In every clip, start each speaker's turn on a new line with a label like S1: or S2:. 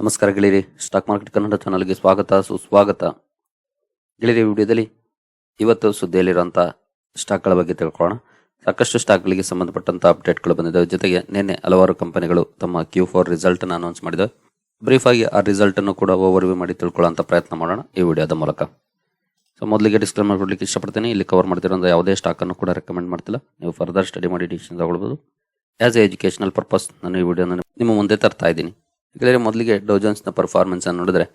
S1: ನಮಸ್ಕಾರ ಗೆಳೆಯರಿ, stock market Kannada ಚಾನಲ್ಗೆ ಸ್ವಾಗತ, ಸುಸ್ವಾಗತ. ಗೆಳೆಯರಿ ವಿಡಿಯೋದಲ್ಲಿ ಇವತ್ತು ಸುದ್ದಿಯಲ್ಲಿರುವಂಥ ಸ್ಟಾಕ್ಗಳ ಬಗ್ಗೆ ತಿಳ್ಕೊಳ್ಳೋಣ. ಸಾಕಷ್ಟು ಸ್ಟಾಕ್ಗಳಿಗೆ ಸಂಬಂಧಪಟ್ಟಂಥ ಅಪ್ಡೇಟ್ಗಳು ಬಂದಿದ್ದಾವೆ ಜೊತೆಗೆ ನಿನ್ನೆ ಹಲವಾರು ಕಂಪನಿಗಳು ತಮ್ಮ ಕ್ಯೂ ಫೋರ್ ರಿಸಲ್ಟ್ ಅನ್ನು ಅನೌನ್ಸ್ ಮಾಡಿದ್ದಾವೆ. ಬ್ರೀಫ್ ಆಗಿ ಆ ರಿಸಲ್ಟ್ ಅನ್ನು ಕೂಡ ಓವರ್ ವ್ಯೂ ಮಾಡಿ ತಿಳ್ಕೊಳ್ಳೋಂಥ ಪ್ರಯತ್ನ ಮಾಡೋಣ ಈ ವಿಡಿಯೋದ ಮೂಲಕ. ಸೊ ಮೊದಲಿಗೆ ಡಿಸ್ಕ್ಲೇಮರ್ ಮಾಡ್ಲಿಕ್ಕೆ ಇಷ್ಟಪಡ್ತೀನಿ. ಇಲ್ಲಿ ಕವರ್ ಮಾಡ್ತಿರೋ ಯಾವುದೇ ಸ್ಟಾಕ್ ಅನ್ನು ಕೂಡ ರೆಕಮೆಂಡ್ ಮಾಡ್ತಿಲ್ಲ. ನೀವು ಫರ್ದರ್ ಸ್ಟಡಿ ಮಾಡಿ ಡಿಸಿಷನ್ ತಗೊಳ್ಬೋದು. ಆಸ್ ಎ ಎಜುಕೇಷನಲ್ ಪರ್ಪಸ್ ನಾನು ಈ ವಿಡಿಯೋನ ನಿಮ್ಮ ಮುಂದೆ ತರ್ತಾ ಇದ್ದೀನಿ. ಯಾಕಂದರೆ ಮೊದಲಿಗೆ ಡೋಜೋನ್ಸ್ನ ಪರ್ಫಾರ್ಮೆನ್ಸ್ ಅನ್ನು ನೋಡಿದ್ರೆ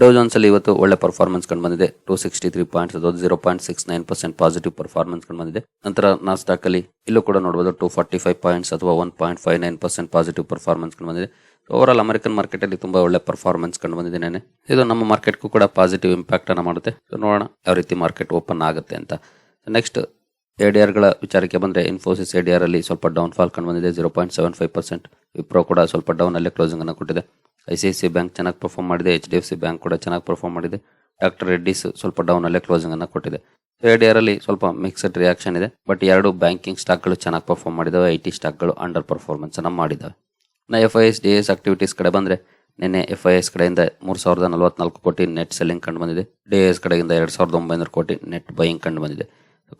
S1: ಡೋಜಾನ್ಸ್ ಅಲ್ಲಿ ಇವತ್ತು ಒಳ್ಳೆ ಪರ್ಫಾರ್ಮೆನ್ಸ್ ಕಂಡು ಬಂದಿದೆ. ಟೂ ಸಿಕ್ಸ್ಟಿ ತ್ರೀ ಪಾಯಿಂಟ್ಸ್ ಅದು zero point six nine percent positive performance ಕಂಡು ಬಂದಿದೆ. ನಂತರ ನಾಸ್ಟಾಕ್ ಅಲ್ಲಿ ಇಲ್ಲೂ ಕೂಡ ನೋಡಬಹುದು ಟೂ ಫಾರ್ಟಿ ಫೈವ್ ಪಾಯಿಂಟ್ಸ್ ಅಥವಾ one point five nine percent positive performance ಕಂಡು ಬಂದಿದೆ. ಓವರ್ ಆಲ್ ಅಮೆರಿಕನ್ ಮಾರ್ಕೆಟಲ್ಲಿ ತುಂಬ ಒಳ್ಳೆ ಪರ್ಫಾರ್ಮೆನ್ಸ್ ಕಂಡು ಬಂದಿದೆ ನೆನೆ ಇದು ನಮ್ಮ ಮಾರ್ಕೆಟ್ಗೂ ಕೂಡ ಪಾಸಿಟಿವ್ ಇಂಪ್ಯಾಕ್ಟ್ ಅನ್ನು ಮಾಡುತ್ತೆ. ನೋಡೋಣ ಯಾವ ರೀತಿ ಮಾರ್ಕೆಟ್ ಓಪನ್ ಆಗುತ್ತೆ ಅಂತ. ನೆಕ್ಸ್ಟ್ಗಳ ವಿಚಾರಕ್ಕೆ ಬಂದರೆ ಇನ್ಫೋಸಿಸ್ ಎಡಿಆರ್ ಅಲ್ಲಿ ಸ್ವಲ್ಪ ಡೌನ್ ಫಾಲ್ ಕಂಡು ಬಂದಿದೆ zero point seven five percent Wipro ಕೂಡ ಸ್ವಲ್ಪ ಡೌನಲ್ಲೇ ಕ್ಲೋಸಿಂಗನ್ನು ಕೊಟ್ಟಿದೆ. I C I C bank ಚೆನ್ನಾಗಿ ಪರ್ಫಾರ್ಮ್ ಮಾಡಿದೆ H D F C bank ಕೂಡ ಚೆನ್ನಾಗಿ ಪರ್ಫಾರ್ಮ್ ಮಾಡಿದೆ. ಡಾಕ್ಟರ್ ರೆಡ್ಡಿಸ್ ಸ್ವಲ್ಪ ಡೌನಲ್ಲೇ ಕ್ಲೋಸಿಂಗನ್ನು ಕೊಟ್ಟಿದೆ. ಎಡಿಆರ್ ಅಲ್ಲಿ ಸ್ವಲ್ಪ ಮಿಕ್ಸ್ಡ್ ರಿಯಾಕ್ಷನ್ ಇದೆ ಬಟ್ ಎರಡು ಬ್ಯಾಂಕಿಂಗ್ ಸ್ಟಾಕ್ಗಳು ಚೆನ್ನಾಗಿ ಪರ್ಫಾರ್ಮ್ ಮಾಡಿದಾವೆ ಐ ಟಿ ಸ್ಟಾಕ್ಗಳು ಅಂಡರ್ ಪರ್ಫಾರ್ಮೆನ್ಸ್ ಅನ್ನು ಮಾಡಿದ್ದಾವೆ ನಾ F I S D S activities ಕಡೆ ಬಂದರೆ ನಿನ್ನೆ ಎಫ್ ಐ ಎಸ್ ಕಡೆಯಿಂದ ಮೂರು ಸಾವಿರದ ನಲವತ್ನಾಲ್ಕು ಕೋಟಿ ನೆಟ್ ಸೆಲ್ಲಿಂಗ್ ಕಂಡು ಬಂದಿದೆ. ಡಿ ಎಸ್ ಕಡೆಯಿಂದ ಎರಡು ಸಾವಿರದ ಒಂಬೈನೂರು ಕೋಟಿ ನೆಟ್ ಬೈಯಿಂಗ್ ಕಂಡು ಬಂದಿದೆ.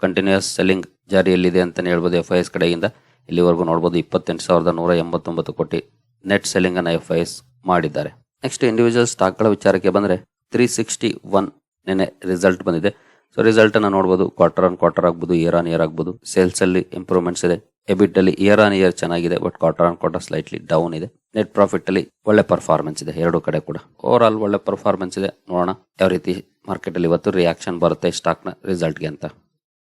S1: ಕಂಟಿನ್ಯೂಸ್ ಸೆಲ್ಲಿಂಗ್ ಜಾರಿಯಲ್ಲಿದೆ ಅಂತಲೇ ಹೇಳ್ಬೋದು ಎಫ್ ಐ ಎಸ್ ಕಡೆಯಿಂದ. ಇಲ್ಲಿವರೆಗೂ ನೋಡ್ಬೋದು ಇಪ್ಪತ್ತೆಂಟು ಸಾವಿರದ ನೂರ ಎಂಬತ್ತೊಂಬತ್ತು ಕೋಟಿ ನೆಟ್ ಸೆಲ್ಲಿಂಗ್ ಅನ್ನು ಎಫ್ ಐ ಎಸ್ ಮಾಡಿದ್ದಾರೆ. ನೆಕ್ಸ್ಟ್ ಇಂಡಿವಿಜುವಲ್ ಸ್ಟಾಕ್ಗಳ ವಿಚಾರಕ್ಕೆ ಬಂದ್ರೆ ತ್ರೀ ಸಿಕ್ಸ್ಟಿ ಒನ್ ನಿನ್ನೆ ರಿಸಲ್ಟ್ ಬಂದಿದೆ. ಸೊ ರಿಸಲ್ಟ್ ಅನ್ನ ನೋಡಬಹುದು ಕ್ವಾರ್ಟರ್ ಆನ್ ಕ್ವಾರ್ಟರ್ ಆಗ್ಬೋದು ಇಯರ್ ಆನ್ ಇಯರ್ ಆಗ್ಬೋದು. ಸೇಲ್ಸ್ ಅಲ್ಲಿ ಇಂಪ್ರೂವ್ಮೆಂಟ್ಸ್ ಇದೆ. ಎಬಿಟ್ ಅಲ್ಲಿ ಇಯರ್ ಆನ್ ಇಯರ್ ಚೆನ್ನಾಗಿದೆ but quarter on quarter slightly down ಇದೆ. ನೆಟ್ ಪ್ರಾಫಿಟ್ ಅಲ್ಲಿ ಒಳ್ಳೆ ಪರ್ಫಾರ್ಮೆನ್ಸ್ ಇದೆ, ಎರಡು ಕಡೆ ಕೂಡ. ಓವರ್ ಆಲ್ ಒಳ್ಳೆ ಪರ್ಫಾರ್ಮೆನ್ಸ್ ಇದೆ. ನೋಡೋಣ, ಯಾವ ರೀತಿ ಮಾರ್ಕೆಟ್ ಅಲ್ಲಿ ಇವತ್ತು ರಿಯಾಕ್ಷನ್ ಬರುತ್ತೆ ಸ್ಟಾಕ್ನ ರಿಸಲ್ಟ್ಗೆ ಅಂತ.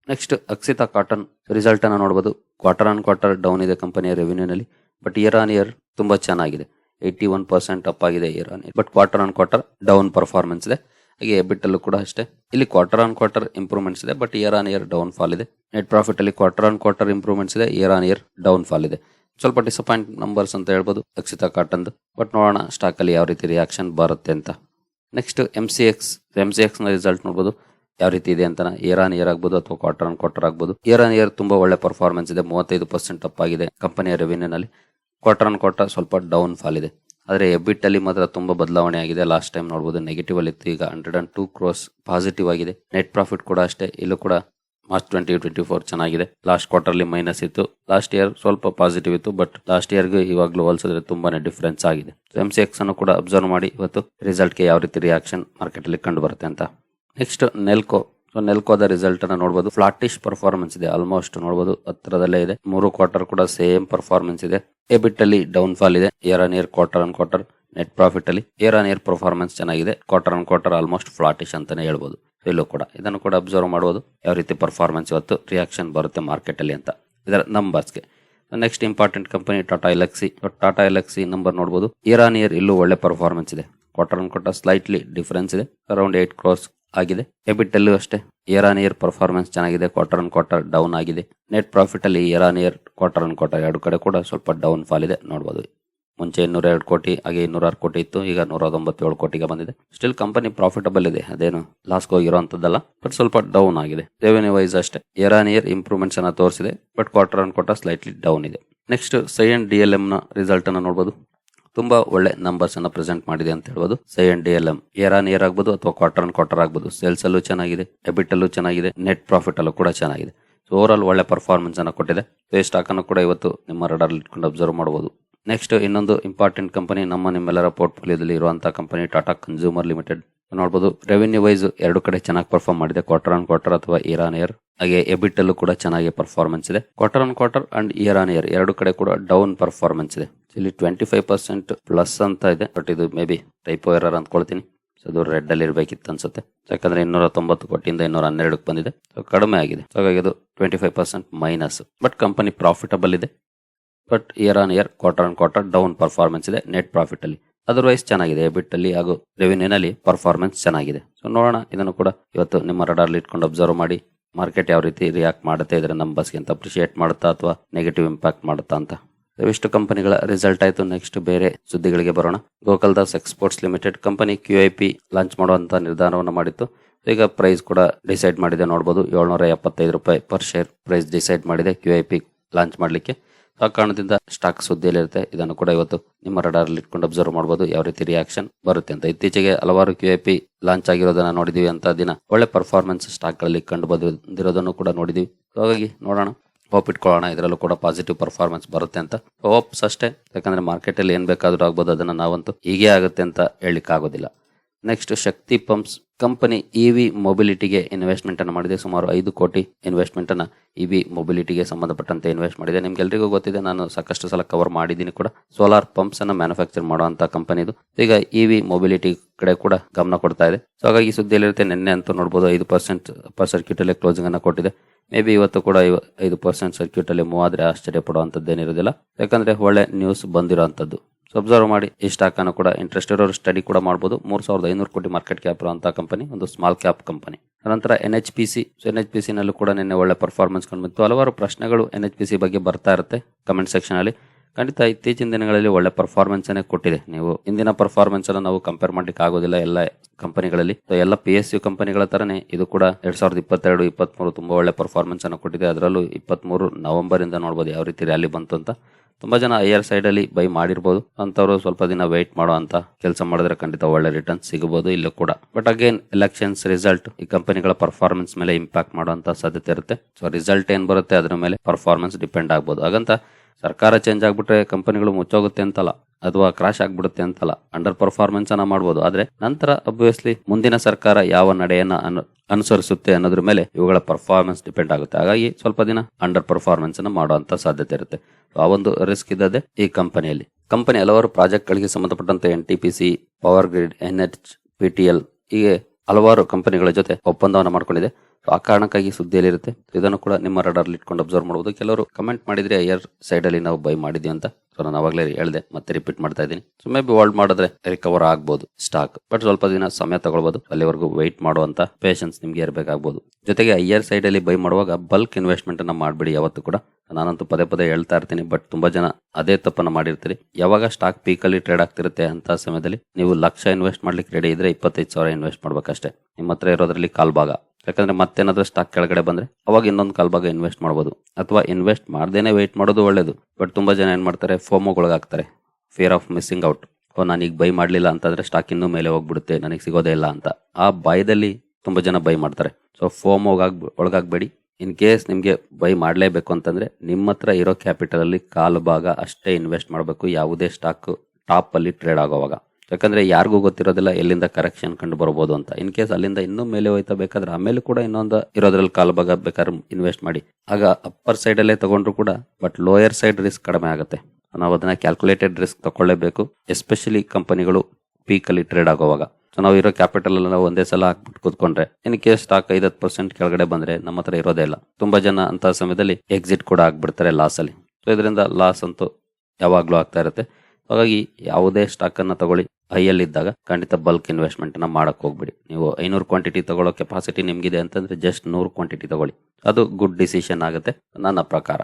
S1: ನೆಕ್ಸ್ಟ್ ಅಕ್ಷಿತಾ ಕಾಟನ್ ರಿಸಲ್ಟ್ ಅನ್ನು ನೋಡಬಹುದು ಕ್ವಾರ್ಟರ್ ಆನ್ ಕ್ವಾರ್ಟರ್ ಡೌನ್ ಇದೆ ಕಂಪನಿಯ ರೆವಿನ್ಯೂನಲ್ಲಿ ಬಟ್ ಇಯರ್ ಆನ್ ಇಯರ್ ತುಂಬಾ ಚೆನ್ನಾಗಿದೆ. ಏಯ್ಟಿ ಒನ್ ಪರ್ಸೆಂಟ್ ಅಪ್ ಆಗಿದೆ year on year but quarter on quarter down performance ಇದೆ. ಹಾಗೆ ಎಬಿಟ್ ಅಲ್ಲೂ ಕೂಡ ಅಷ್ಟೇ. ಇಲ್ಲಿ ಕ್ವಾರ್ಟರ್ ಆನ್ ಕ್ವಾರ್ಟರ್ ಇಂಪ್ರೂವ್ಮೆಂಟ್ಸ್ ಇದೆ. But year on year down fall ಇದೆ. ನೆಟ್ ಪ್ರಾಫಿಟ್ ಅಲ್ಲಿ ಕ್ವಾರ್ಟರ್ ಆನ್ ಕ್ವಾರ್ಟರ್ ಇಂಪ್ರೂವ್ಮೆಂಟ್ಸ್ ಇದೆ. Year on year down fall ಇದೆ. ಸ್ವಲ್ಪ ಡಿಸಪಾಯಿಂಟ್ ನಂಬರ್ಸ್ ಅಂತ ಹೇಳ್ಬೋದು ಅಕ್ಷಿತಾ ಕಾಟನ್ ಬಟ್ ನೋಡೋಣ ಸ್ಟಾಕ್ ಅಲ್ಲಿ ಯಾವ ರೀತಿ ರಿಯಾಕ್ಷನ್ ಬರುತ್ತೆ ಅಂತ. Next M C X M C ಎಕ್ಸ್ನ ರಿಸಲ್ಟ್ ನೋಡಬಹುದು ಯಾವ ರೀತಿ ಇದೆ ಅಂತ ಏರಾನ್ ಇಯರ್ ಆಗ್ಬೋದು ಅಥವಾ ಕ್ವಾರ್ಟರ್ ಆನ್ ಕ್ವಾರ್ಟರ್ ಆಗ್ಬೋದು. ಆನ್ ಇಯರ್ ತುಂಬಾ ಒಳ್ಳೆ ಪರ್ಫಾರ್ಮೆನ್ಸ್ ಇದೆ. ಮೂವತ್ತೈದು ಪರ್ಸೆಂಟ್ ಅಪ್ ಆಗಿದೆ ಕಂಪನಿಯ ರೆವಿನ್ಯೂನಲ್ಲಿ ಕ್ವಾರ್ಟರ್ ಆನ್ ಕ್ವಾರ್ಟರ್ ಸ್ವಲ್ಪ ಡೌನ್ ಫಾಲ್ ಇದೆ. ಆದರೆ ಎಬಿಟ್ ಅಲ್ಲಿ ಮಾತ್ರ ತುಂಬಾ ಬದಲಾವಣೆ ಆಗಿದೆ. ಲಾಸ್ಟ್ ಟೈಮ್ ನೋಡಬಹುದು ನೆಗೆಟಿವ್ ಅಲ್ಲಿ ಇತ್ತು. ಈಗ hundred and two crores positive ಆಗಿದೆ. ನೆಟ್ ಪ್ರಾಫಿಟ್ ಕೂಡ ಅಷ್ಟೇ. ಇಲ್ಲೂ ಕೂಡ ಮಾರ್ಚ್ ಟ್ವೆಂಟಿ ಟ್ವೆಂಟಿ ಫೋರ್ ಚೆನ್ನಾಗಿದೆ ಲಾಸ್ಟ್ ಕ್ವಾರ್ಟರ್ಲಿ ಮೈನಸ್ ಇತ್ತು. ಲಾಸ್ಟ್ ಇಯರ್ ಸ್ವಲ್ಪ ಪಾಸಿಟಿವ್ ಇತ್ತು. ಬಟ್ ಲಾಸ್ಟ್ ಇಯರ್ಗೆ ಇವಾಗಲೂ ಹೋಲಿಸಿದ್ರೆ ತುಂಬಾನೇ ಡಿಫ್ರೆನ್ಸ್ ಆಗಿದೆ. ಎಂ ಸಿ ಎಕ್ಸ್ ಅನ್ನು ಕೂಡ ಅಬ್ಸರ್ವ್ ಮಾಡಿ. ಇವತ್ತು ರಿಸಲ್ಟ್ಗೆ ಯಾವ ರೀತಿ ರಿಯಾಕ್ಷನ್ ಮಾರ್ಕೆಟ್ ಅಲ್ಲಿ ಕಂಡು ಬರುತ್ತೆ ಅಂತ. Next Nelco. ಸೊ ನೆಲ್ಕೋದ ರಿಸಲ್ಟ್ ಅನ್ನ ನೋಡಬಹುದು ಫ್ಲಾಟಿಶ್ ಪರ್ಫಾರ್ಮೆನ್ಸ್ ಇದೆ. ಆಲ್ಮೋಸ್ಟ್ ನೋಡಬಹುದು ಹತ್ರದಲ್ಲೇ ಇದೆ. ಮೂರು ಕ್ವಾರ್ಟರ್ ಕೂಡ ಸೇಮ್ ಪರ್ಫಾರ್ಮೆನ್ಸ್ ಇದೆ. ಎಬಿಟ್ ಅಲ್ಲಿ ಡೌನ್ ಫಾಲ್ ಇದೆ. Year on year quarter on quarter net profit ಅಲ್ಲಿ. ಇಯರ್ ಆನ್ ಇಯರ್ ಪರ್ಫಾರ್ಮೆನ್ಸ್ ಚೆನ್ನಾಗಿದೆ. Quarter on quarter almost flattish ಅಂತಾನೆ ಹೇಳ್ಬೋದು. ಇಲ್ಲೂ ಕೂಡ. ಇದನ್ನು ಕೂಡ ಅಬ್ಸರ್ವ್ ಮಾಡಬಹುದು ಯಾವ ರೀತಿ ಪರ್ಫಾರ್ಮೆನ್ಸ್ ಇವತ್ತು ರಿಯಾಕ್ಷನ್ ಬರುತ್ತೆ ಮಾರ್ಕೆಟ್ ಅಲ್ಲಿ ಅಂತ. ಇದರ ನಂಬರ್ಸ್ಗೆ next important company Tata Elxsi Tata Elxsi number ನೋಡಬಹುದು ಇಯರ್ ಆನ್ ಇಯರ್ ಇಲ್ಲೂ ಒಳ್ಳೆ ಪರ್ಫಾರ್ಮೆನ್ಸ್ ಇದೆ. Quarter on quarter slightly difference ಇದೆ. ಅರೌಂಡ್ ಏಟ್ ಕ್ರೋಸ್ ಆಗಿದೆ. ಎಬಿಟ್ ಅಲ್ಲೂ ಅಷ್ಟೇ. ಇಯರ್ ಆನ್ ಇಯರ್ ಪರ್ಫಾರ್ಮೆನ್ಸ್ ಚೆನ್ನಾಗಿದೆ. ಕ್ವಾರ್ಟರ್ ಆನ್ ಕ್ವಾರ್ಟರ್ ಡೌನ್ ಆಗಿದೆ. ನೆಟ್ ಪ್ರಾಫಿಟ್ ಅಲ್ಲಿ year on year quarter on quarter ಎರಡು ಕಡೆ ಕೂಡ ಸ್ವಲ್ಪ ಡೌನ್ ಫಾಲ್ ಇದೆ. ನೋಡಬಹುದು ಮುಂಚೆ ಇನ್ನೂರ ಎರಡು ಕೋಟಿ, ಹಾಗೆ ಇನ್ನೂರ ಆರು ಕೋಟಿ ಇತ್ತು. ಈಗ ನೂರ ತೊಂಬತ್ತೇಳು ಕೋಟಿಗೆ ಬಂದಿದೆ. ಸ್ಟಿಲ್ ಕಂಪನಿ ಪ್ರಾಫಿಟಬಲ್ ಇದೆ. ಅದೇನು ಲಾಸ್ಗೆ ಹೋಗಿರುವಂತದ್ದಲ್ಲ ಬಟ್ ಸ್ವಲ್ಪ ಡೌನ್ ಆಗಿದೆ. ರೆವೆನ್ಯೂ ವೈಸ್ ಅಷ್ಟೇ. ಇಯರ್ ಆನ್ ಇಯರ್ ಇಂಪ್ರೂವ್ಮೆಂಟ್ಸ್ ಅನ್ನ ತೋರಿಸಿದೆ. But quarter on quarter slightly down ಇದೆ. Next Cyient D L M ನ ರಿಸಲ್ಟ್ ಅನ್ನ ನೋಡಬಹುದು ತುಂಬಾ ಒಳ್ಳೆ ನಂಬರ್ಸ್ ಅನ್ನ ಪ್ರೆಸೆಂಟ್ ಮಾಡಿದೆ ಅಂತ ಹೇಳ್ಬೋದು. And D L M year on year ಆಗ್ಬೋದು ಅಥವಾ ಕ್ವಾರ್ಟರ್ ಆನ್ ಕ್ವಾರ್ಟರ್ ಆಗ್ಬೋದು. ಸೇಲ್ಸ್ ಅಲ್ಲೂ ಚೆನ್ನಾಗಿದೆ ಎಬಿಟ್ ಅಲ್ಲೂ ಚೆನ್ನಾಗಿದೆ ನೆಟ್ ಪ್ರಾಫಿಟ್ ಅಲ್ಲೂ ಕೂಡ ಚೆನ್ನಾಗಿದೆ. ಸೊ ಓವರ್ ಆಲ್ ಒಳ್ಳೆ ಪರ್ಫಾರ್ಮೆನ್ಸ್ ಅನ್ನ ಕೊಟ್ಟಿದೆ. ಸೊ ಸ್ಟಾಕ್ ಅನ್ನು ಕೂಡ ಇವತ್ತು ನಿಮ್ಮ ರಡರ್ ಇಟ್ಕೊಂಡು ಅಬ್ಸರ್ವ್ ಮಾಡಬಹುದು ನೆಕ್ಸ್ಟ್ ಇನ್ನೊಂದು ಇಂಪಾರ್ಟೆಂಟ್ ಕಂಪನಿ ನಮ್ಮ ನಿಮ್ಮೆಲ್ಲರ ಪೋರ್ಟ್ಫೋಲಿಯೋದಲ್ಲಿ ಇರುವಂತಹ ಕಂಪನಿ ಟಾಟಾ ಕನ್ಸ್ಯೂಮರ್ ಲಿಮಿಟೆಡ್ ನೋಡಬಹುದು ರೆವೆನ್ಯೂ ವೈಸ್ ಎರಡು ಕಡೆ ಚೆನ್ನಾಗಿ ಪರ್ಫಾರ್ಮ್ ಮಾಡಿದೆ. ಕ್ವಾರ್ಟರ್ ಆನ್ ಕ್ವಾರ್ಟರ್ ಅಥವಾ ಇಯರ್ ಆನ್ ಇಯರ್ ಹಾಗೆ ಎಬಿಟ್ ಅಲ್ಲೂ ಕೂಡ ಚೆನ್ನಾಗಿ ಪರ್ಫಾರ್ಮೆನ್ಸ್ ಇದೆ. Quarter on quarter and year on year ಎರಡು ಕಡೆ ಕೂಡ ಡೌನ್ ಪರ್ಫಾರ್ಮೆನ್ಸ್ ಇದೆ. ಇಲ್ಲಿ ಟ್ವೆಂಟಿ ಫೈವ್ ಪರ್ಸೆಂಟ್ ಪ್ಲಸ್ ಅಂತ ಇದೆ. ಬಟ್ ಇದು ಮೇ ಬಿ ಟೈಪೋ ಎರರ್ ಅಂದ್ಕೊಳ್ತೀನಿ ಸೊ ಅದು ರೆಡ್ ಅಲ್ಲಿ ಇರಬೇಕಿತ್ತು ಅನ್ಸುತ್ತೆ. ಯಾಕಂದ್ರೆ ಇನ್ನೂರ ತೊಂಬತ್ತು ಕೋಟಿಯಿಂದ ಇನ್ನೂರ ಹನ್ನೆರಡಕ್ಕೆ ಬಂದಿದೆ. ಸೊ ಕಡಿಮೆ ಆಗಿದೆ. ಹಾಗಾಗಿ ಅದು twenty five percent minus but company profitable ಇದೆ. But year on year quarter on quarter down performance ಇದೆ ನೆಟ್ ಪ್ರಾಫಿಟ್ ಅಲ್ಲಿ. ಅದರ್ವೈಸ್ ಚೆನ್ನಾಗಿದೆ. ಎಬಿಟ್ ಅಲ್ಲಿ ಹಾಗೂ ರೆವಿನ್ಯೂನಲ್ಲಿ ಪರ್ಫಾರ್ಮೆನ್ಸ್ ಚೆನ್ನಾಗಿದೆ. ಸೊ ನೋಡೋಣ. ಇದನ್ನು ಕೂಡ ಇವತ್ತು ನಿಮ್ಮ ರಡಾರ್ಲಿ ಇಟ್ಕೊಂಡು ಅಬ್ಸರ್ವ್ ಮಾಡಿ. ಮಾರ್ಕೆಟ್ ಯಾವ ರೀತಿ ರಿಯಾಕ್ಟ್ ಮಾಡುತ್ತೆ, ಇದರ ನಂಬರ್ಸ್ಗೆ ಅಂತ ಅಪ್ರಿಷಿಯೇಟ್ ಮಾಡುತ್ತಾ ಅಥವಾ ನೆಗೆಟಿವ್ ಇಂಪ್ಯಾಕ್ಟ್ ಮಾಡುತ್ತಾ ಅಂತ. ಇವಿಷ್ಟು ಕಂಪನಿಗಳ ರಿಸಲ್ಟ್ ಆಯಿತು. ನೆಕ್ಸ್ಟ್ ಬೇರೆ ಸುದ್ದಿಗಳಿಗೆ ಬರೋಣ. Gokaldas exports limited company Q I P launch ಮಾಡುವಂತ ನಿರ್ಧಾರವನ್ನು ಮಾಡಿತ್ತು. ಈಗ ಪ್ರೈಸ್ ಕೂಡ ಡಿಸೈಡ್ ಮಾಡಿದೆ. ನೋಡಬಹುದು ಏಳ್ನೂರ ಎಪ್ಪತ್ತೈದು ರೂಪಾಯಿ ಪರ್ ಶೇರ್ ಪ್ರೈಸ್ ಡಿಸೈಡ್ ಮಾಡಿದೆ ಕ್ಯೂ ಐ ಪಿ ಲಾಂಚ್ ಮಾಡಲಿಕ್ಕೆ. ಆ ಕಾರಣದಿಂದ ಸ್ಟಾಕ್ ಸುದ್ದಿಯಲ್ಲಿರುತ್ತೆ. ಇದನ್ನು ಕೂಡ ಇವತ್ತು ನಿಮ್ಮ ರಡಾರ್ ಇಟ್ಕೊಂಡು ಅಬ್ಸರ್ವ್ ಮಾಡಬಹುದು ಯಾವ ರೀತಿ ರಿಯಾಕ್ಷನ್ ಬರುತ್ತೆ ಅಂತ. ಇತ್ತೀಚೆಗೆ ಹಲವಾರು ಕ್ಯೂ ಐ ಪಿ ಲಾಂಚ್ ಆಗಿರೋದನ್ನ ನೋಡಿದೀವಿ ಅಂತ ದಿನ. ಒಳ್ಳೆ ಪರ್ಫಾರ್ಮೆನ್ಸ್ ಸ್ಟಾಕ್ಗಳಲ್ಲಿ ಕಂಡು ಬಂದಿರೋದನ್ನು ಕೂಡ ನೋಡಿದೀವಿ. ಹಾಗಾಗಿ ನೋಡೋಣ. ಹೋಪ್ ಇಟ್ಕೊಳ್ಳೋಣ ಇದರಲ್ಲೂ ಕೂಡ ಪಾಸಿಟಿವ್ ಪರ್ಫಾರ್ಮೆನ್ಸ್ ಬರುತ್ತೆ ಅಂತ ಹೋಪ್ಸ್ ಅಷ್ಟೇ. ಯಾಕಂದ್ರೆ ಮಾರ್ಕೆಟ್ ಅಲ್ಲಿ ಏನ್ ಬೇಕಾದ್ರೂ ಆಗ್ಬೋದು, ಅದನ್ನ ನಾವಂತೂ ಹೀಗೆ ಆಗುತ್ತೆ ಅಂತ ಹೇಳಲಿಕ್ಕೆ ಆಗೋದಿಲ್ಲ next Shakti pumps company EV ಮೊಬಿಲಿಟಿಗೆ investment ಅನ್ನು ಮಾಡಿದೆ. ಸುಮಾರು ಐದು ಕೋಟಿ ಇನ್ವೆಸ್ಟ್ಮೆಂಟ್ ಅನ್ನು ಇವಿ ಮೊಬಿಲಿಟಿಗೆ ಸಂಬಂಧಪಟ್ಟಂತೆ ಇನ್ವೆಸ್ಟ್ ಮಾಡಿದೆ. ನಿಮ್ಗೆಲ್ರಿಗೂ ಗೊತ್ತಿದೆ, ನಾನು ಸಾಕಷ್ಟು ಸಲ ಕವರ್ ಮಾಡಿದ್ದೀನಿ ಕೂಡ. ಸೋಲಾರ್ ಪಂಪ್ಸ್ ಅನ್ನು ಮ್ಯಾನುಫ್ಯಾಕ್ಚರ್ ಮಾಡುವಂತ ಕಂಪನಿ ಇದು. ಈಗ ಇವಿ ಮೊಬಿಲಿಟಿ ಕಡೆ ಕೂಡ ಗಮನ ಕೊಡ್ತಾ ಇದೆ. ಸೊ ಹಾಗಾಗಿ ಸುದ್ದಿಯಲ್ಲಿರುತ್ತೆ, ನಿನ್ನೆ ಅಂತೂ ನೋಡಬಹುದು ಐದು ಪರ್ಸೆಂಟ್ ಪರ್ ಸರ್ಕ್ಯೂಟ್ ಅಲ್ಲಿ ಕ್ಲೋಸಿಂಗ್ ಅನ್ನು ಕೊಟ್ಟಿದೆ. ಮೇ ಬಿ ಇವತ್ತು ಕೂಡ ಐದು ಪರ್ಸೆಂಟ್ ಸರ್ಕ್ಯೂಟ್ ಅಲ್ಲಿ ಮೂವಾದ್ರೆ ಆಶ್ಚರ್ಯ ಪಡುವಂತದ್ದೇನಿರೋದಿಲ್ಲ ಯಾಕಂದ್ರೆ ಒಳ್ಳೆ ನ್ಯೂಸ್ ಬಂದಿರೋಂಥದ್ದು ಸೊ ಅಬ್ಸರ್ವ್ ಮಾಡಿ ಈ ಸ್ಟಾಕ್ ಅನ್ನು ಕೂಡ ಇಂಟ್ರೆಸ್ಟ್ ಇರೋರು ಸ್ಟಡಿ ಕೂಡ ಮಾಡ್ಬೋದು. ಮೂರು ಸಾವಿರದ ಐನೂರು ಕೋಟಿ ಮಾರ್ಕೆಟ್ ಕ್ಯಾಪ್ ಇರುವಂತಹ ಕಂಪನಿ ಒಂದು ಸ್ಮಾಲ್ ಕ್ಯಾಪ್ ಕಂಪನಿ ನಂತರ N H P C so N H P C ನಲ್ಲೂ ಕೂಡ ನಿನ್ನೆ ಒಳ್ಳೆ ಪರ್ಫಾರ್ಮೆನ್ಸ್ ಕಂಡುಬಂತು. ಹಲವಾರು ಪ್ರಶ್ನೆಗಳು ಎನ್ ಎಚ್ ಪಿ ಸಿ ಬಗ್ಗೆ ಬರ್ತಾ ಇರುತ್ತೆ ಕಮೆಂಟ್ ಸೆಕ್ಷನ್ ಅಲ್ಲಿ. ಖಂಡಿತ ಇತ್ತೀಚಿನ ದಿನಗಳಲ್ಲಿ ಒಳ್ಳೆ ಪರ್ಫಾರ್ಮೆನ್ಸ್ ಅನ್ನೇ ಕೊಟ್ಟಿದೆ. ನೀವು ಇಂದಿನ ಪರ್ಫಾರ್ಮೆನ್ಸ್ ಅನ್ನು ನಾವು ಕಂಪೇರ್ ಮಾಡ್ಲಿಕ್ಕೆ ಆಗೋದಿಲ್ಲ ಎಲ್ಲ ಕಂಪನಿಗಳಲ್ಲಿ ಎಲ್ಲ ಪಿ ಎಸ್ ಯು ಕಂಪನಿಗಳ ತರನೇ ಇದು ಕೂಡ ಎರಡ್ ಸಾವಿರದ ಇಪ್ಪತ್ತೆರಡು, ಇಪ್ಪತ್ಮೂರು ತುಂಬಾ ಒಳ್ಳೆ ಪರ್ಫಾರ್ಮೆನ್ಸ್ ಅನ್ನು ಕೊಟ್ಟಿದೆ. ಅದರಲ್ಲೂ ಇಪ್ಪತ್ಮೂರು ನವೆಂಬರ್ ಇಂದ ನೋಡಬಹುದು ಯಾವ ರೀತಿ ರ್ಯಾಲಿ ಬಂತು ಅಂತ. ತುಂಬಾ ಜನ ಹೈಯರ್ ಸೈಡ್ ಅಲ್ಲಿ ಬೈ ಮಾಡಿರ್ಬೋದು. ಅಂತವರು ಸ್ವಲ್ಪ ದಿನ ವೇಟ್ ಮಾಡೋ ಅಂತ ಕೆಲಸ ಮಾಡಿದ್ರೆ ಖಂಡಿತ ಒಳ್ಳೆ ರಿಟರ್ನ್ ಸಿಗಬಹುದು ಇಲ್ಲೂ ಕೂಡ. ಬಟ್ ಅಗೇನ್ ಎಲೆಕ್ಷನ್ಸ್ ರಿಸಲ್ಟ್ ಈ ಕಂಪನಿಗಳ ಪರ್ಫಾರ್ಮೆನ್ಸ್ ಮೇಲೆ ಇಂಪ್ಯಾಕ್ಟ್ ಮಾಡುವಂತ ಸಾಧ್ಯತೆ ಇರುತ್ತೆ. ಸೊ ರಿಸಲ್ಟ್ ಏನ್ ಬರುತ್ತೆ, ಅದ್ರ ಮೇಲೆ ಪರ್ಫಾರ್ಮೆನ್ಸ್ ಡಿಪೆಂಡ್ ಆಗ್ಬೋದು. ಹಾಗಂತ ಸರ್ಕಾರ ಚೇಂಜ್ ಆಗ್ಬಿಟ್ರೆ ಕಂಪನಿಗಳು ಮುಚ್ಚೋಗುತ್ತೆ ಅಂತಲ್ಲ, ಅಥವಾ ಕ್ರಾಶ್ ಆಗ್ಬಿಡುತ್ತೆ ಅಂತಲ್ಲ ಅಂಡರ್ ಪರ್ಫಾರ್ಮೆನ್ಸ್ ಅನ್ನ ಮಾಡಬಹುದು ಆದ್ರೆ ನಂತರ ಅಬ್ವಿಯಸ್ಲಿ ಮುಂದಿನ ಸರ್ಕಾರ ಯಾವ ನಡೆಯನ್ನ ಅನು- ಅನುಸರಿಸುತ್ತೆ ಅನ್ನೋದ್ರ ಮೇಲೆ ಇವುಗಳ ಪರ್ಫಾರ್ಮೆನ್ಸ್ ಡಿಪೆಂಡ್ ಆಗುತ್ತೆ. ಹಾಗಾಗಿ ಸ್ವಲ್ಪ ದಿನ ಅಂಡರ್ ಪರ್ಫಾರ್ಮೆನ್ಸ್ ಅನ್ನ ಮಾಡುವಂತ ಸಾಧ್ಯತೆ ಇರುತ್ತೆ. ಆ ಒಂದು ರಿಸ್ಕ್ ಇದ್ದದೆ ಈ ಕಂಪನಿಯಲ್ಲಿ ಕಂಪನಿ ಹಲವಾರು ಪ್ರಾಜೆಕ್ಟ್ ಗಳಿಗೆ ಸಂಬಂಧಪಟ್ಟಂತೆ N T P C power grid N H P T L ಹೀಗೆ ಹಲವಾರು ಕಂಪನಿಗಳ ಜೊತೆ ಒಪ್ಪಂದವನ್ನು ಮಾಡ್ಕೊಂಡಿದೆ. ಆ ಕಾರಣಕ್ಕಾಗಿ ಸುದ್ದಿಯಲ್ಲಿರುತ್ತೆ. ಇದನ್ನು ಕೂಡ ನಿಮ್ಮ ರಡಾರ್ಲಿ ಇಟ್ಕೊಂಡು ಅಬ್ಸರ್ವ್ ಮಾಡಬಹುದು ಕೆಲವರು ಕಮೆಂಟ್ ಮಾಡಿದ್ರೆ ಏರ್ ಸೈಡ್ ಅಲ್ಲಿ ನಾವು ಬೈ ಮಾಡಿದ್ವಿ ಅಂತ. ಸೊ ನಾನು ಅವಾಗಲೇ ಹೇಳಿದೆ, ಮತ್ತೆ ರಿಪೀಟ್ ಮಾಡ್ತಾ ಇದ್ದೀನಿ. ಸೊ ಮೇ ಬಿ ಹೋಲ್ಡ್ ಮಾಡಿದ್ರೆ ರಿಕವರ್ ಆಗ್ಬೋದು ಸ್ಟಾಕ್ ಬಟ್ ಸ್ವಲ್ಪ ದಿನ ಸಮಯ ತಗೊಳ್ಬಹುದು ಅಲ್ಲಿವರೆಗೂ ವೆಯ್ಟ್ ಮಾಡುವಂತ ಪೇಷನ್ಸ್ ನಿಮ್ಗೆ ಇರಬೇಕಾಗಬಹುದು ಜೊತೆಗೆ ಐಯರ್ ಸೈಡ್ ಅಲ್ಲಿ ಬೈ ಮಾಡುವಾಗ ಬಲ್ಕ್ ಇನ್ವೆಸ್ಟ್ಮೆಂಟ್ ಅನ್ನ ಮಾಡಬೇಡಿ ಯಾವತ್ತು ಕೂಡ. ನಾನಂತೂ ಪದೇ ಪದೇ ಹೇಳ್ತಾ ಇರ್ತೀನಿ ಬಟ್ ತುಂಬಾ ಜನ ಅದೇ ತಪ್ಪನ್ನ ಮಾಡಿರ್ತೀರಿ. ಯಾವಾಗ ಸ್ಟಾಕ್ ಪೀಕ್ ಅಲ್ಲಿ ಟ್ರೇಡ್ ಆಗ್ತಿರುತ್ತೆ ಅಂತ ಸಮಯದಲ್ಲಿ ನೀವು ಲಕ್ಷ ಇನ್ವೆಸ್ಟ್ ಮಾಡ್ಲಿಕ್ಕೆ ರೆಡಿ ಇದ್ರೆ ಇಪ್ಪತ್ತೈದು ಸಾವಿರ ಇನ್ವೆಸ್ಟ್ ಮಾಡ್ಬೇಕಷ್ಟೇ. ನಿಮ್ಮ ಹತ್ರ ಇರೋದ್ರಲ್ಲಿ ಕಾಲ್ ಭಾಗ ಯಾಕಂದ್ರೆ ಮತ್ತೇನಾದ್ರೂ ಸ್ಟಾಕ್ ಕೆಳಗಡೆ ಬಂದ್ರೆ ಅವಾಗ ಇನ್ನೊಂದು ಕಾಲ್ ಭಾಗ ಇನ್ವೆಸ್ಟ್ ಮಾಡಬಹುದು ಅಥವಾ ಇನ್ವೆಸ್ಟ್ ಮಾಡ್ದೇನೆ ವೇಟ್ ಮಾಡೋದು ಒಳ್ಳೇದು. ಬಟ್ ತುಂಬಾ ಜನ ಏನ್ ಮಾಡ್ತಾರೆ ಫೋಮೋಗೊಳಗಾಗ್ತಾರೆ ಫಿಯರ್ ಆಫ್ ಮಿಸ್ಸಿಂಗ್ ಔಟ್ ಓ ಈಗ ಬೈ ಮಾಡಲಿಲ್ಲ ಅಂತಂದ್ರೆ ಸ್ಟಾಕ್ ಇನ್ನೂ ಮೇಲೆ ಹೋಗ್ಬಿಡುತ್ತೆ, ನನಗೆ ಸಿಗೋದೇ ಇಲ್ಲ ಅಂತ. ಆ ಭಯದಲ್ಲಿ ತುಂಬಾ ಜನ ಬೈ ಮಾಡ್ತಾರೆ. ಸೊ ಫೋಮ್ ಹೋಗಾಗ್ ಒಳಗಾಗ್ಬೇಡಿ. ಇನ್ ಕೇಸ್ ನಿಮ್ಗೆ ಬೈ ಮಾಡಲೇಬೇಕು ಅಂತಂದ್ರೆ ನಿಮ್ಮ ಹತ್ರ ಇರೋ ಕ್ಯಾಪಿಟಲ್ ಅಲ್ಲಿ ಕಾಲು ಭಾಗ ಅಷ್ಟೇ ಇನ್ವೆಸ್ಟ್ ಮಾಡಬೇಕು. ಯಾವುದೇ ಸ್ಟಾಕ್ ಟಾಪ್ ಅಲ್ಲಿ ಟ್ರೇಡ್ ಆಗೋವಾಗ. ಯಾಕಂದ್ರೆ ಯಾರಿಗೂ ಗೊತ್ತಿರೋದಿಲ್ಲ ಎಲ್ಲಿಂದ ಕರೆಕ್ಷನ್ ಕಂಡು ಬರಬಹುದು ಅಂತ. ಇನ್ ಕೇಸ್ ಅಲ್ಲಿಂದ ಇನ್ನೂ ಮೇಲೆ ಹೋಯ್ತಾ ಬೇಕಾದ್ರೆ ಆಮೇಲೆ ಕೂಡ ಇನ್ನೊಂದು ಇರೋದ್ರಲ್ಲಿ ಕಾಲು ಭಾಗ ಬೇಕಾದ್ರೆ ಇನ್ವೆಸ್ಟ್ ಮಾಡಿ. ಆಗ ಅಪ್ಪರ್ ಸೈಡ್ ಅಲ್ಲೇ ತಗೊಂಡ್ರು ಕೂಡ ಬಟ್ ಲೋಯರ್ ಸೈಡ್ ರಿಸ್ಕ್ ಕಡಿಮೆ ಆಗುತ್ತೆ. ನಾವು ಅದನ್ನ ಕ್ಯಾಲ್ಕುಲೇಟೆಡ್ ರಿಸ್ಕ್ ತಗೊಳ್ಳೇಬೇಕು ಎಸ್ಪೆಷಲಿ ಕಂಪನಿಗಳು ಪೀಕ್ ಅಲ್ಲಿ ಟ್ರೇಡ್ ಆಗೋವಾಗ. ಸೊ ನಾವು ಇರೋ ಕ್ಯಾಪಿಟಲ್ ಎಲ್ಲ ನಾವು ಒಂದೇ ಸಲ ಹಾಕ್ಬಿಟ್ಟು ಕೂತ್ಕೊಂಡ್ರೆ ಇನ್ ಕೇಸ್ ಸ್ಟಾಕ್ ಐದತ್ತು ಪರ್ಸೆಂಟ್ ಕೆಳಗಡೆ ಬಂದ್ರೆ ನಮ್ಮ ಹತ್ರ ಇರೋದೇ ಇಲ್ಲ. ತುಂಬಾ ಜನ ಅಂತ ಸಮಯದಲ್ಲಿ ಎಕ್ಸಿಟ್ ಕೂಡ ಆಗ್ಬಿಡ್ತಾರೆ ಲಾಸ್ ಅಲ್ಲಿ. ಸೊ ಇದರಿಂದ ಲಾಸ್ ಅಂತೂ ಯಾವಾಗಲೂ ಆಗ್ತಾ ಇರುತ್ತೆ. ಹಾಗಾಗಿ ಯಾವುದೇ ಸ್ಟಾಕ್ ಅನ್ನ ತಗೊಳ್ಳಿ. ಹೈಯಲ್ಲಿದ್ದಾಗ ಖಂಡಿತ ಬಲ್ಕ್ ಇನ್ವೆಸ್ಟ್ಮೆಂಟ್ನ ಮಾಡಕ್ ಹೋಗ್ಬಿಡಿ. ನೀವು ಐನೂರು ಕ್ವಾಂಟಿಟಿ ತಗೊಳ್ಳೋ ಕೆಪಾಸಿಟಿ ನಿಮ್ಗಿದೆ ಅಂತಂದ್ರೆ ಜಸ್ಟ್ ನೂರು ಕ್ವಾಂಟಿಟಿ ತಗೊಳ್ಳಿ. ಅದು ಗುಡ್ ಡಿಸಿಷನ್ ಆಗುತ್ತೆ ನನ್ನ ಪ್ರಕಾರ.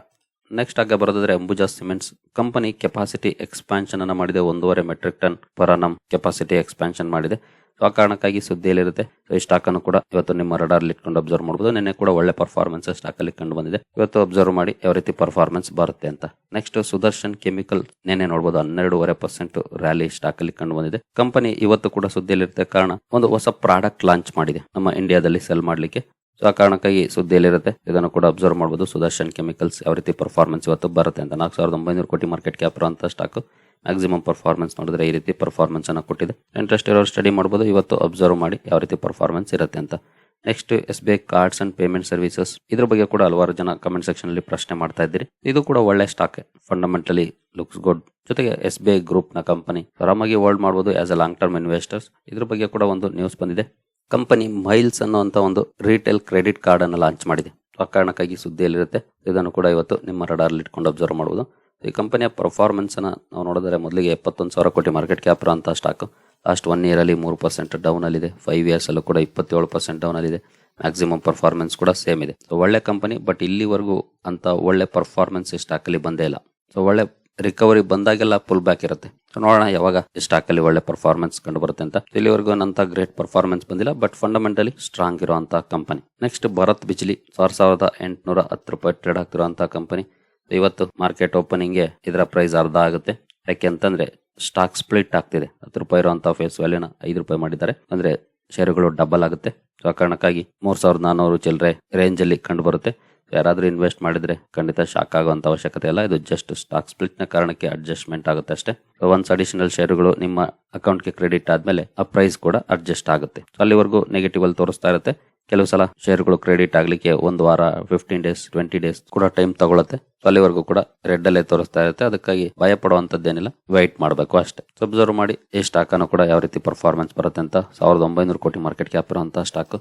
S1: ನೆಕ್ಸ್ಟ್ ಆಗ ಬರೋದಾದ್ರೆ Ambuja cements company capacity expansion ಅನ್ನ ಮಾಡಿದೆ. ಒಂದೂವರೆ ಮೆಟ್ರಿಕ್ ಟನ್ ಪರ್ ನಮ್ ಕೆಪಾಸಿಟಿ ಎಕ್ಸ್ಪ್ಯಾನ್ಷನ್ ಮಾಡಿದೆ. ಆ ಕಾರಣಕ್ಕಾಗಿ ಸುದ್ದಿಯಲ್ಲಿರುತ್ತೆ. ಈ ಸ್ಟಾಕ್ ಅನ್ನು ಕೂಡ ಇವತ್ತು ನಿಮ್ಮ ರಡಾರ್ ಇಟ್ಕೊಂಡು ಅಬ್ಸರ್ವ್ ಮಾಡಬಹುದು ನಿನ್ನೆ ಕೂಡ ಒಳ್ಳೆ ಪರ್ಫಾರ್ಮೆನ್ಸ್ ಸ್ಟಾಕ್ ಅಲ್ಲಿ ಕಂಡು ಬಂದಿದೆ. ಇವತ್ತು ಅಬ್ಸರ್ವ್ ಮಾಡಿ ಯಾವ ರೀತಿ ಪರ್ಫಾರ್ಮೆನ್ಸ್ ಬರುತ್ತೆ ಅಂತ. ನೆಕ್ಸ್ಟ್ ಸುದರ್ಶನ್ ಕೆಮಿಕಲ್ ನಿನ್ನೆ ನೋಡಬಹುದು ಹನ್ನೆರಡೂವರೆ ಪರ್ಸೆಂಟ್ ರ್ಯಾಲಿ ಸ್ಟಾಕ್ ಅಲ್ಲಿ ಕಂಡು ಬಂದಿದೆ. ಕಂಪನಿ ಇವತ್ತು ಕೂಡ ಸುದ್ದಿಯಲ್ಲಿರುತ್ತೆ. ಕಾರಣ, ಒಂದು ಹೊಸ ಪ್ರಾಡಕ್ಟ್ ಲಾಂಚ್ ಮಾಡಿದೆ. ನಮ್ಮ ಇಂಡಿಯಾದಲ್ಲಿ ಸೆಲ್ ಮಾಡಲಿಕ್ಕೆ. ಸೊ ಆ ಕಾರಣಕ್ಕಾಗಿ ಸುದ್ದಿಯಲ್ಲಿರುತ್ತೆ. ಇದನ್ನು ಕೂಡ ಅಬ್ಸರ್ವ್ ಮಾಡಬಹುದು ಸುದರ್ಶನ್ ಕೆಮಿಕಲ್ಸ್ ಯಾವ ರೀತಿ ಪರ್ಫಾರ್ಮೆನ್ಸ್ ಇವತ್ತು ಬರುತ್ತೆ ಅಂತ. ನಾಲ್ಕು ಸಾವಿರದ ಒಂಬೈನೂರು ಕೋಟಿ ಮಾರ್ಕೆಟ್ ಕ್ಯಾಪ್ ಇರುವಂತಹ ಸ್ಟಾಕ್ ಮ್ಯಾಕ್ಸಿಮಮ್ ಪರ್ಫಾರ್ಮೆನ್ಸ್ ನೋಡಿದ್ರೆ ಈ ರೀತಿ ಪರ್ಫಾರ್ಮೆನ್ಸ್ ಅನ್ನ ಕೊಟ್ಟಿದೆ. ಇಂಟ್ರೆಸ್ಟ್ ಇರೋರು ಸ್ಟಡಿ ಮಾಡಬಹುದು ಇವತ್ತು ಅಬ್ಸರ್ವ್ ಮಾಡಿ ಯಾವ ರೀತಿ ಪರ್ಫಾರ್ಮೆನ್ಸ್ ಇರುತ್ತೆ ಅಂತ. Next S B I cards and payment services ಇದ್ರ ಬಗ್ಗೆ ಕೂಡ ಹಲವಾರು ಜನ ಕಮೆಂಟ್ ಸೆಕ್ಷನ್ ಅಲ್ಲಿ ಪ್ರಶ್ನೆ ಮಾಡ್ತಾ ಇದ್ದೀರಿ. ಇದು ಕೂಡ ಒಳ್ಳೆ ಸ್ಟಾಕ್ ಫಂಡಮೆಂಟಲಿ ಲುಕ್ಸ್ ಗುಡ್ ಜೊತೆಗೆ ಎಸ್ ಬಿ ಐ ಗ್ರೂಪ್ನ ಕಂಪನಿ ಆರಾಮಾಗಿ ಹೋಲ್ಡ್ ಮಾಡಬಹುದು as a long term investors ಇದ್ರ ಬಗ್ಗೆ ಕೂಡ ಒಂದು ನ್ಯೂಸ್ ಬಂದಿದೆ. ಕಂಪನಿ ಮೈಲ್ಸ್ ಅನ್ನುವಂತ ಒಂದು ರೀಟೇಲ್ ಕ್ರೆಡಿಟ್ ಕಾರ್ಡ್ ಅನ್ನು ಲಾಂಚ್ ಮಾಡಿದೆ. ಆ ಕಾರಣಕ್ಕಾಗಿ ಸುದ್ದಿಯಲ್ಲಿರುತ್ತೆ. ಇದನ್ನು ಕೂಡ ಇವತ್ತು ನಿಮ್ಮ ರಡಾರ್ ಇಟ್ಕೊಂಡು ಅಬ್ಸರ್ವ್ ಮಾಡಬಹುದು ಈ ಕಂಪನಿಯ ಪರ್ಫಾರ್ಮೆನ್ಸನ್ನು ನಾವು ನೋಡಿದರೆ ಮೊದಲಿಗೆ ಎಪ್ಪತ್ತೊಂದು ಸಾವಿರ ಕೋಟಿ ಮಾರ್ಕೆಟ್ ಕ್ಯಾಪ್ ಅಂತ ಸ್ಟಾಕ್ ಲಾಸ್ಟ್ ಒನ್ ಇಯರಲ್ಲಿ ಮೂರು ಪರ್ಸೆಂಟ್ ಡೌನಲ್ಲಿದೆ ಫೈವ್ ಇಯರ್ಸಲ್ಲೂ ಕೂಡ ಇಪ್ಪತ್ತೇಳು ಪರ್ಸೆಂಟ್ ಡೌನಲ್ಲಿದೆ ಮ್ಯಾಕ್ಸಿಮಮ್ ಪರ್ಫಾರ್ಮೆನ್ಸ್ ಕೂಡ ಸೇಮ್ ಇದೆ. ಸೊ ಒಳ್ಳೆ ಕಂಪನಿ ಬಟ್ ಇಲ್ಲಿವರೆಗೂ ಅಂತ ಒಳ್ಳೆ ಪರ್ಫಾರ್ಮೆನ್ಸ್ ಈ ಸ್ಟಾಕಲ್ಲಿ ಬಂದೇ ಇಲ್ಲ. ಸೊ ಒಳ್ಳೆ ರಿಕವರಿ ಬಂದಾಗೆಲ್ಲ ಪುಲ್ ಬ್ಯಾಕ್ ಇರುತ್ತೆ. ನೋಡೋಣ ಯಾವಾಗ ಈ ಸ್ಟಾಕ್ ಅಲ್ಲಿ ಒಳ್ಳೆ ಪರ್ಫಾರ್ಮೆನ್ಸ್ ಕಂಡು ಬರುತ್ತೆ ಅಂತ ಇಲ್ಲಿವರೆಗೂ ನಂತ ಗ್ರೇಟ್ ಪರ್ಫಾರ್ಮೆನ್ಸ್ ಬಂದಿಲ್ಲ ಬಟ್ ಫಂಡಮೆಂಟಲಿ ಸ್ಟ್ರಾಂಗ್ ಇರುವಂತಹ ಕಂಪನಿ ನೆಕ್ಸ್ಟ್ ಭರತ್ ಬಿಜ್ಲಿ ಸಾವಿರ ಸಾವಿರದ ಎಂಟುನೂರ ಹತ್ತು ರೂಪಾಯಿ ಟ್ರೇಡ್ ಆಗ್ತಿರುವಂತಹ ಕಂಪನಿ ಇವತ್ತು ಮಾರ್ಕೆಟ್ ಓಪನಿಂಗ್ಗೆ ಇದರ ಪ್ರೈಸ್ ಅರ್ಧ ಆಗುತ್ತೆ. ಯಾಕೆ ಅಂತಂದ್ರೆ ಸ್ಟಾಕ್ ಸ್ಪ್ಲಿಟ್ ಆಗ್ತಿದೆ. ಹತ್ತು ರೂಪಾಯಿ ಇರುವಂತಹ ಫೇಸ್ ವ್ಯಾಲ್ಯೂನ ಐದು ರೂಪಾಯಿ ಮಾಡಿದ್ದಾರೆ. ಅಂದ್ರೆ ಶೇರುಗಳು ಡಬಲ್ ಆಗುತ್ತೆ. ಆ ಕಾರಣಕ್ಕಾಗಿ ಮೂರ್ ಸಾವಿರದ ನಾನೂರು ಚಿಲ್ಲರೆ ರೇಂಜ್ ಅಲ್ಲಿ ಕಂಡು ಬರುತ್ತೆ. ಯಾರಾದ್ರೂ ಇನ್ವೆಸ್ಟ್ ಮಾಡಿದ್ರೆ ಖಂಡಿತ ಶಾಕ್ ಆಗುವಂತ ಅವಶ್ಯಕತೆ ಇಲ್ಲ. ಇದು ಜಸ್ಟ್ ಸ್ಟಾಕ್ ಸ್ಪ್ಲಿಟ್ನ ಕಾರಣಕ್ಕೆ ಅಡ್ಜಸ್ಟ್ಮೆಂಟ್ ಆಗುತ್ತೆ ಅಷ್ಟೇ. ಒನ್ಸ್ ಅಡಿಷನಲ್ ಶೇರುಗಳು ನಿಮ್ಮ ಅಕೌಂಟ್ಗೆ ಕ್ರೆಡಿಟ್ ಆದ್ಮೇಲೆ ಆ ಪ್ರೈಸ್ ಕೂಡ ಅಡ್ಜಸ್ಟ್ ಆಗುತ್ತೆ. ಅಲ್ಲಿವರೆಗೂ ನೆಗೆಟಿವ್ ಅಲ್ಲಿ ತೋರಿಸ್ತಾ ಇರುತ್ತೆ. ಕೆಲವು ಸಲ ಶೇರ್ಗಳು ಕ್ರೆಡಿಟ್ ಆಗ್ಲಿಕ್ಕೆ ಒಂದು ವಾರ ಫಿಫ್ಟೀನ್ ಡೇಸ್ ಟ್ವೆಂಟಿ ಡೇಸ್ ಕೂಡ ಟೈಮ್ ತಗೊಳುತ್ತೆ. ಅಲ್ಲಿವರೆಗೂ ಕೂಡ ರೆಡ್ ಅಲ್ಲೇ ತೋರಿಸ್ತಾ ಇರುತ್ತೆ. ಅದಕ್ಕಾಗಿ ಭಯ ಪಡುವಂತದ್ದೇನಿಲ್ಲ ವೈಟ್ ಮಾಡಬೇಕು ಅಷ್ಟೇ. ಅಬ್ಸರ್ವ್ ಮಾಡಿ ಈ ಸ್ಟಾಕ್ ಅನ್ನು ಕೂಡ ಯಾವ ರೀತಿ ಪರ್ಫಾರ್ಮೆನ್ಸ್ ಬರುತ್ತೆ ಅಂತ ಸಾವಿರದ ಒಂಬೈನೂರು ಕೋಟಿ ಮಾರ್ಕೆಟ್ ಕ್ಯಾಪ್ ಇರುವಂತಹ ಸ್ಟಾಕ್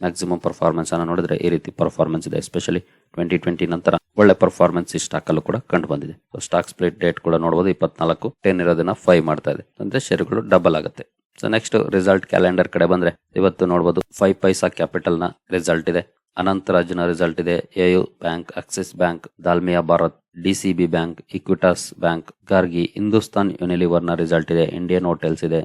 S1: ಮ್ಯಾಕ್ಸಿಮಮ್ ಪರ್ಫಾರ್ಮೆನ್ಸ್ ಅನ್ನು ನೋಡಿದ್ರೆ ಈ ರೀತಿ ಪರ್ಫಾರ್ಮೆನ್ಸ್ ಇದೆ ಎಸ್ಪೆಷಲಿ ಟ್ವೆಂಟಿ ಟ್ವೆಂಟಿ ನಂತರ ಒಳ್ಳೆ ಪರ್ಫಾರ್ಮೆನ್ಸ್ ಈ ಸ್ಟಾಕ್ ಅಲ್ಲೂ ಕೂಡ ಕಂಡು ಬಂದಿದೆ. ಸ್ಟಾಕ್ ಸ್ಪ್ಲಿಟ್ ಡೇಟ್ ಕೂಡ ನೋಡಬಹುದು ಇಪ್ಪತ್ನಾಲ್ಕು ಟೆನ್ ಇರೋದನ್ನ ಫೈವ್ ಮಾಡ್ತಾ ಇದೆ. ಅಂದ್ರೆ ಶೇರುಗಳು ಡಬಲ್ ಆಗುತ್ತೆ. ಸೊ ನೆಕ್ಸ್ಟ್ ರಿಸಲ್ಟ್ ಕ್ಯಾಲೆಂಡರ್ ಕಡೆ ಬಂದ್ರೆ ಇವತ್ತು ನೋಡಬಹುದು ಫೈವ್ ಪೈಸಾ ಕ್ಯಾಪಿಟಲ್ನ ರಿಸಲ್ಟ್ ಇದೆ. ಅನಂತರಾಜ್ನ ರಿಸಲ್ಟ್ ಇದೆ. AU bank Axis bank Dalmia Bharat DCB bank Equitas bank Gargi Hindustan ಯುನಿಲಿವರ್ನ result ಇದೆ. ಇಂಡಿಯನ್ ಹೋಟೆಲ್ಸ್ ಇದೆ.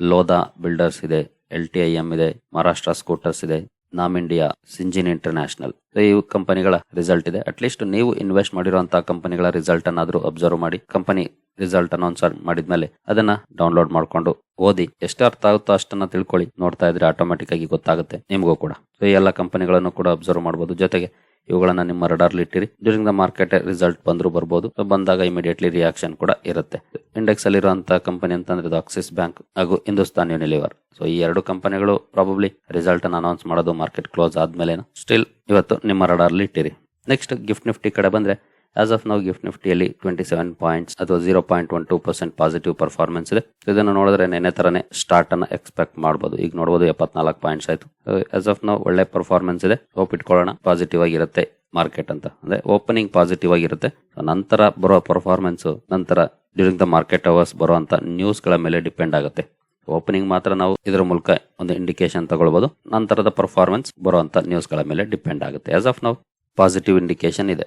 S1: ಲೋಧಾ ಬಿಲ್ಡರ್ಸ್ ಇದೆ. ಎಲ್ ಟಿ ಐ ಎಂ ಇದೆ. ಮಹಾರಾಷ್ಟ್ರ ಸ್ಕೂಟರ್ಸ್ ಇದೆ. NAM India, Syngene international. ಈ ಕಂಪನಿಗಳ ರಿಸಲ್ಟ್ ಇದೆ. ಅಟ್ಲೀಸ್ಟ್ ನೀವು ಇನ್ವೆಸ್ಟ್ ಮಾಡಿರುವಂತಹ ಕಂಪನಿಗಳ ರಿಸಲ್ಟ್ ಅನ್ನಾದ್ರೂ ಅಬ್ಸರ್ವ್ ಮಾಡಿ. ಕಂಪನಿ ರಿಸಲ್ಟ್ ಅನೌನ್ಸ್ ಮಾಡಿದ್ಮೇಲೆ ಅದನ್ನ ಡೌನ್ಲೋಡ್ ಮಾಡ್ಕೊಂಡು ಓದಿ. ಎಷ್ಟು ಅರ್ಥ ಆಗುತ್ತೋ ಅಷ್ಟನ್ನ ತಿಳ್ಕೊಳ್ಳಿ. ನೋಡ್ತಾ ಇದ್ರೆ ಆಟೋಮೆಟಿಕ್ ಆಗಿ ಗೊತ್ತಾಗುತ್ತೆ. ನಿಮಗೂ ಕೂಡ. ಸೊ ಈ ಎಲ್ಲ ಕಂಪನಿಗಳನ್ನು ಕೂಡ ಅಬ್ಸರ್ವ್ ಮಾಡಬಹುದು ಜೊತೆಗೆ ಇವುಗಳನ್ನ ನಿಮ್ಮ ರಡಾರ್ಲಿ ಇಟ್ಟಿರಿ. ಡ್ಯೂರಿಂಗ್ ದ ಮಾರ್ಕೆಟ್ ರಿಸಲ್ಟ್ ಬಂದ್ರು ಬರ್ಬೋದು. ಬಂದಾಗ ಇಮಿಡಿಯೇಟ್ಲಿ ರಿಯಾಕ್ಷನ್ ಕೂಡ ಇರುತ್ತೆ. ಇಂಡೆಕ್ಸ್ ಅಲ್ಲಿ ಇರುವಂತಹ ಕಂಪನಿ ಅಂತಂದ್ರೆ ಇದು ಆಕ್ಸಿಸ್ ಬ್ಯಾಂಕ್ ಹಾಗೂ ಹಿಂದೂಸ್ತಾನ್ ಯೂನಿಲಿವರ್ ಸೊ ಈ ಎರಡು ಕಂಪನಿಗಳು ಪ್ರಾಬಬ್ಲಿ ರಿಸಲ್ಟ್ ಅನ್ನು ಅನೌನ್ಸ್ ಮಾಡೋದು ಮಾರ್ಕೆಟ್ ಕ್ಲೋಸ್ ಆದ್ಮೇಲೆ ಸ್ಟಿಲ್ ಇವತ್ತು ನಿಮ್ಮ ರಡಾರ್ಲಿ ಇಟ್ಟಿರಿ. ನೆಕ್ಸ್ಟ್ ಗಿಫ್ಟ್ ನಿಫ್ಟಿ ಕಡೆ ಬಂದ್ರೆ ಆಸ್ ಆಫ್ ನಾವು ಗಿಫ್ಟ್ ನಿಫ್ಟಿಯಲ್ಲಿ ಟ್ವೆಂಟಿ ಸೆವೆನ್ ಪಾಯಿಂಟ್ಸ್ ಅಥವಾ zero point one two percent positive performance ಇದೆ. ಇದನ್ನು ನೋಡಿದ್ರೆ ನೆನೆ ತರನೇ ಸ್ಟಾರ್ಟ್ ಅನ್ನ ಎಕ್ಸ್ಪೆಕ್ಟ್ ಮಾಡಬಹುದು ಈಗ ನೋಡಬಹುದು ಎಪ್ಪತ್ನಾಲ್ಕು ಪಾಯಿಂಟ್ಸ್ ಆಯ್ತು. ಆಸ್ ಆಫ್ ನಾವು ಒಳ್ಳೆ ಪರ್ಫಾರ್ಮೆನ್ಸ್ ಇದೆ. ಹೋಪ್ ಇಟ್ಕೊಳ್ಳೋಣ. ಪಾಸಿಟಿವ್ ಆಗಿರುತ್ತೆ ಮಾರ್ಕೆಟ್ ಅಂತ. ಅಂದ್ರೆ ಓಪನಿಂಗ್ ಪಾಸಿಟಿವ್ ಆಗಿರುತ್ತೆ. ನಂತರ ಬರೋ ಪರ್ಫಾರ್ಮೆನ್ಸ್ ನಂತರ ಡ್ಯೂರಿಂಗ್ ದ ಮಾರ್ಕೆಟ್ ಅವರ್ಸ್ ಬರುವಂತ ನ್ಯೂಸ್ಗಳ ಮೇಲೆ ಡಿಪೆಂಡ್ ಆಗುತ್ತೆ. ಓಪನಿಂಗ್ ಮಾತ್ರ ನಾವು ಇದರ ಮೂಲಕ ಒಂದು ಇಂಡಿಕೇಶನ್ ತಗೊಳ್ಬಹುದು ನಂತರದ ಪರ್ಫಾರ್ಮೆನ್ಸ್ ಬರುವಂತ ನ್ಯೂಸ್ಗಳ ಮೇಲೆ ಡಿಪೆಂಡ್ ಆಗುತ್ತೆ. ಆಸ್ ಆಫ್ ನಾವು ಪಾಸಿಟಿವ್ ಇಂಡಿಕೇಶನ್ ಇದೆ.